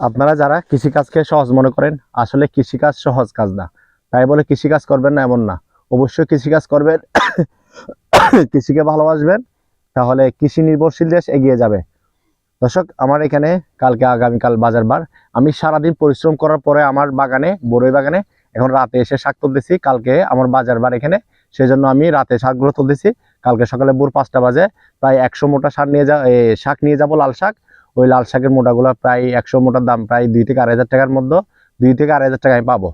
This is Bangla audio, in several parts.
আপনারা যারা কৃষিকাজকে সহজ মনে করেন, আসলে কৃষিকাজ সহজ কাজ না। তাই বলে কৃষিকাজ করবেন না এমন না। অবশ্যই কৃষিকাজ করবেন, কৃষিকে ভালোবাসবেন, তাহলে কৃষি নির্ভরশীল দেশ এগিয়ে যাবে। দর্শক, আমার এখানে কালকে আগামীকাল বাজার বার। আমি সারাদিন পরিশ্রম করার পরে আমার বাগানে, বড়ই বাগানে, এখন রাতে এসে শাক তুলতেছি। কালকে আমার বাজার বার এখানে, সেজন্য আমি রাতে শাকগুলো তুলতেছি। কালকে সকালে ভোর পাঁচটা বাজে, প্রায় একশো মোটা শাক নিয়ে যা শাক নিয়ে যাব, লাল শাক। ওই লাল শাকের মোটাগুলো প্রায় একশো মোটার দাম, প্রায় দুই থেকে আড়াই হাজার টাকার মধ্যে দুই থেকে আড়াই হাজার টাকা আমি পাবো।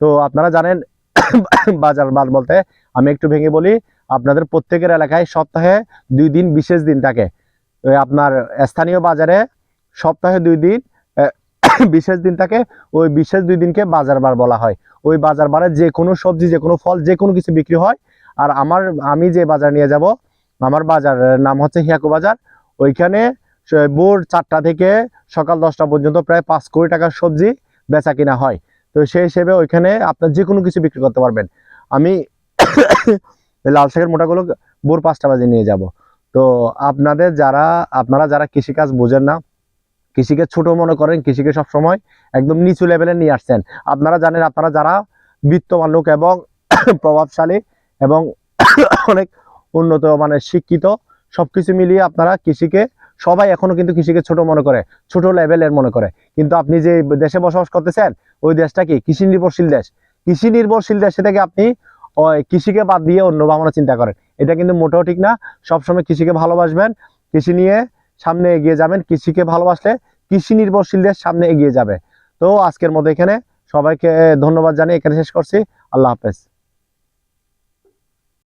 তো আপনারা জানেন, বাজার বার বলতে আমি একটু ভেঙে বলি, আপনাদের প্রত্যেকের এলাকায় সপ্তাহে দুই দিন বিশেষ দিন থাকে। ওই আপনার স্থানীয় বাজারে সপ্তাহে দুই দিন বিশেষ দিন থাকে, ওই বিশেষ দুই দিনকে বাজার বার বলা হয়। ওই বাজার বারে যে কোনো সবজি, যে কোনো ফল, যে কোনো কিছু বিক্রি হয়। আর আমার, আমি যে বাজার নিয়ে যাব, আমার বাজারের নাম হচ্ছে হিয়াকু বাজার। ওইখানে ভোর চারটা থেকে সকাল দশটা পর্যন্ত প্রায় পাঁচ কোটি টাকার সবজি বেচা কিনা হয়। তো সেই হিসেবে ওইখানে আপনার যে কোনো কিছু বিক্রি করতে পারবেন। আমি লাল শাকের মোটাগুলো ভোর পাঁচটা বাজে নিয়ে যাব। তো আপনাদের যারা, আপনারা যারা কৃষিকাজ বোঝেন না, কৃষিকে ছোট মনে করেন, কৃষিকে সবসময় একদম নিচু লেভেলে নিয়ে আসছেন। আপনারা জানেন, আপনারা যারা বিত্তমান লোক এবং প্রভাবশালী এবং অনেক উন্নত মানে শিক্ষিত, সবকিছু মিলিয়ে আপনারা কৃষিকে সবাই এখনও কিন্তু কৃষিকে ছোট মনে করে, ছোট লেভেলের মনে করে। কিন্তু আপনি যে দেশে বসবাস করতেছেন, ওই দেশটা কি? কৃষি নির্ভরশীল দেশ। কৃষি নির্ভরশীল দেশে থেকে আপনি কৃষিকে বাদ দিয়ে অন্য ভাবনা চিন্তা করেন। এটা কিন্তু মোটেও ঠিক না। সবসময় কৃষিকে ভালোবাসবেন, কৃষি নিয়ে সামনে এগিয়ে যাবেন। কৃষিকে ভালোবাসলে কৃষি নির্ভরশীল দেশ সামনে এগিয়ে যাবে। তো আজকের মতো এখানে সবাইকে ধন্যবাদ জানিয়ে এখানে শেষ করছি। আল্লাহ হাফেজ।